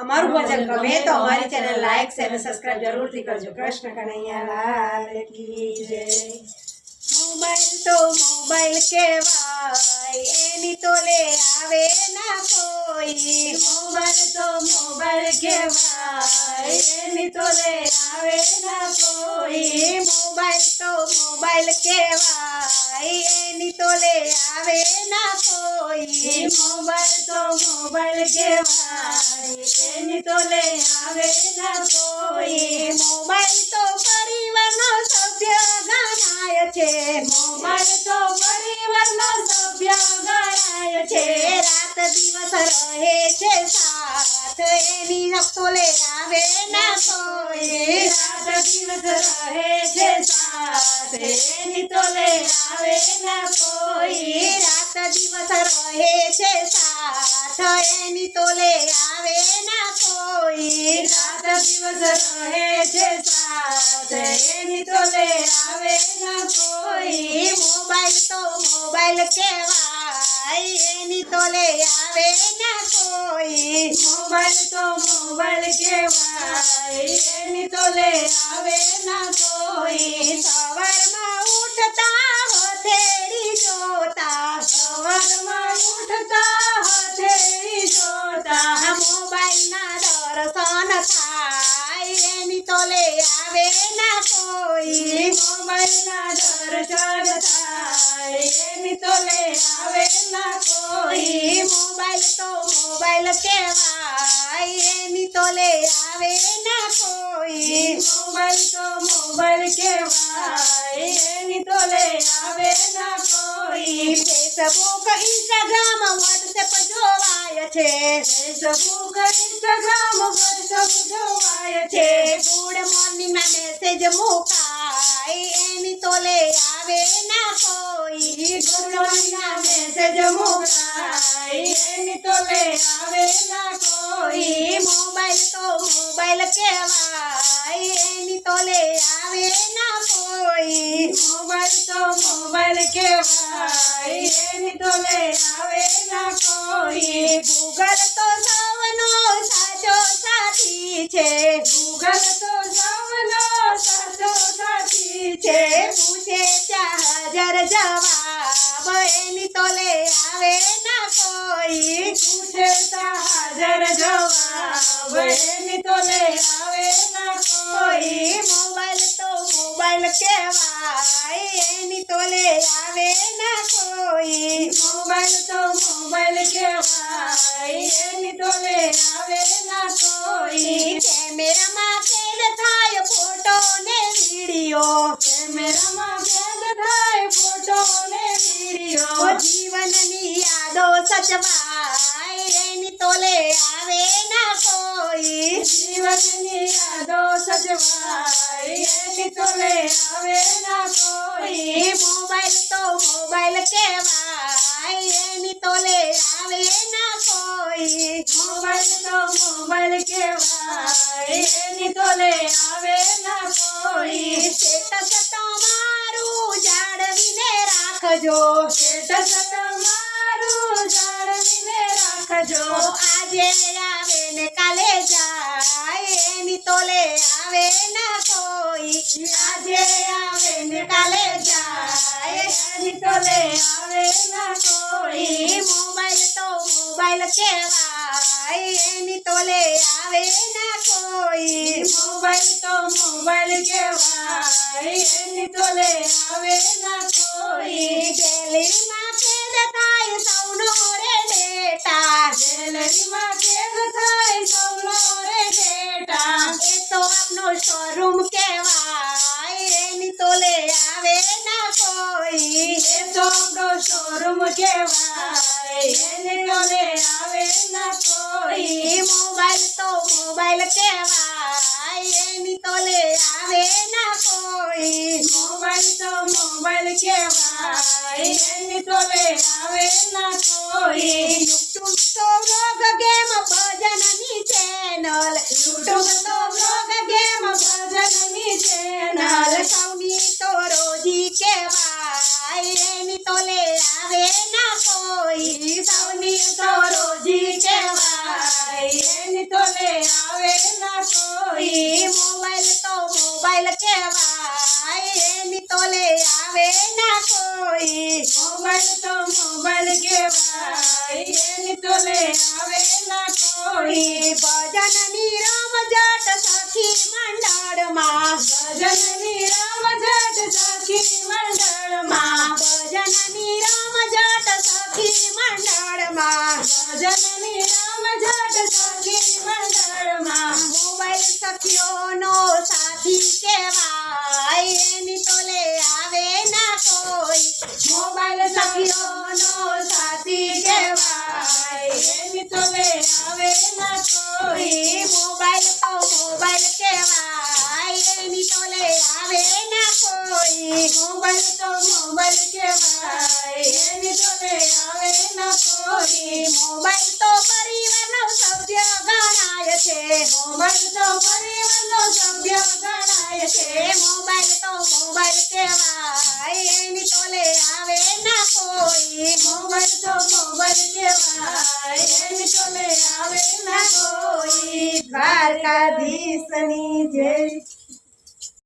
हमारो वजन कमे तो हमारे चैनल लाइक से सब्सक्राइब जरूर थी कर जो कृष्ण कन्हैया लाल की जय मोबाइल तो मोबाइल के भाई एनी तो ले आवे ना कोई मोबाइल तो मोबाइल के भाई एनी तो ले आवे ना कोई मोबाइल तो मोबाइल के भाई ની તોલે આવે ના કોઈ મોબાઈલ તો મોબાઈલ કેવા રે ની તોલે આવે ના કોઈ મોબાઈલ તો પરિવારનો સભ્ય ગાય છે મોબાઈલ તો પરિવારનો સભ્ય ગાય છે રાત દિવસ રહે છે સાથ એની જ તોલે આવે ના તારી રાત દિવસ રહે છે સાથે ની તો લે આવે કોઈ રાત દિવસ રહે છે સાથ એની તો લે આવે કોઈ રાત દિવસ રહે છે સાથ એની તો લે આવે કોઈ મોબાઈલ તો મોબાઈલ કેવા આવે ના કોઈ મોબાઈલ તો મોબાઈલ કેવાય એની તો લે આવે ના કોઈ સવારમાં ઉઠતા હથેરી જોતા સવારમાં ઉઠતા હથેરી જોતા મોબાઈલના દર્શન થાય એની તો લે આવે ના કોઈ મોબાઈલના દર્શન થાય એની તો લે આવે ના મોબાઈલ તો મોબાઈલ કહેવાય એની તોલે આવે ના કોઈ મોબાઈલ તો મોબાઈલ કહેવાય એની તોલે આવે ના કોઈ ફેસબુક ઇન્સ્ટાગ્રામ વોટ્સએપ જોવાય છે ફેસબુક ઇન્સ્ટાગ્રામ વોટ્સએપ જોવાય છે ગુડ મોર્નિંગ ના મેસેજ મોકાય એની તોલે આવે ના કોઈ ગુડ મોર્નિંગ કહેવાય એની તો લે આવે ના કોઈ મોબાઈલ તો મોબાઈલ કહેવાય એની તો લે આવે ના કોઈ ગૂગલ તો સૌનો સાચો સાથી છે ગૂગલ તો સૌનો સાચો સાથી છે પૂછે ચાર જવાબ એની તો લે આવે ના કોઈ પૂછે ચાર જવાબ કહેવાય એની તોલે આવે ના મોબાઈલ તો મોબાઈલ કહેવાય એની તોલે આવે ના કોઈ કેમેરામાં કેદ થાય ફોટો વિડીયો કેમેરામાં કેદ થાય ફોટો વિડીયો જીવનની યાદો સચવાય એની તોલે આવે ના કોઈ ને યાદો સજવાય એની તો લે આવે ના કોઈ મોબાઈલ તો મોબાઈલ કેવાય એની તો લે આવે ના કોઈ મોબાઈલ તો મોબાઈલ કેવાય એની તો લે આવે ના કોઈ શેટા સતા મારું જાડનીને રાખજો શેટા સતા મારું જાડનીને રાખજો આજે આવે ને બોલે આવે ના કોઈ આજે આવે ને કાલે જાય હરી તોલે આવે ના કોઈ મોબાઈલ તો મોબાઈલ કહેવાય એની તોલે આવે ના કોઈ મોબાઈલ તો મોબાઈલ કહેવાય એની તોલે આવે ના કોઈ આવે ના કોઈ એ તો શોરૂમ કહેવાય એને ઘરે આવે ના કોઈ મોબાઈલ તો મોબાઈલ કહેવાય એની તોલે આવે ના કોઈ મોબાઈલ તો મોબાઈલ કહેવાય એની તોલે આવે ના કોઈ યુટ્યુબ તો રોગ ગેમ ભજનની ચેનલ યુટ્યુબ તો કહેવાય એની તો લે આવે ના કોઈ મોબાઈલ તો મોબાઈલ કહેવાય એની તો લે આવે ના કોઈ ભજનની રામ જટ સાખી મંડળમાં ભજનની રામ જટ સાખી મંડળમાં ભજનની રામ જટ સાખી મંડળમાં ભજન મોબાઈલ તો પરિવારનો સભ્ય ગણાય છે મોબાઈલ તો પરિવારનો સભ્ય ગણાય છે મોબાઈલ તો મોબાઈલ કહેવાય એની તોલે આવે ના કોઈ મોબાઈલ તો મોબાઈલ કહેવાય એની તોલે આવે ના કોઈ દ્વારકાધીશની જય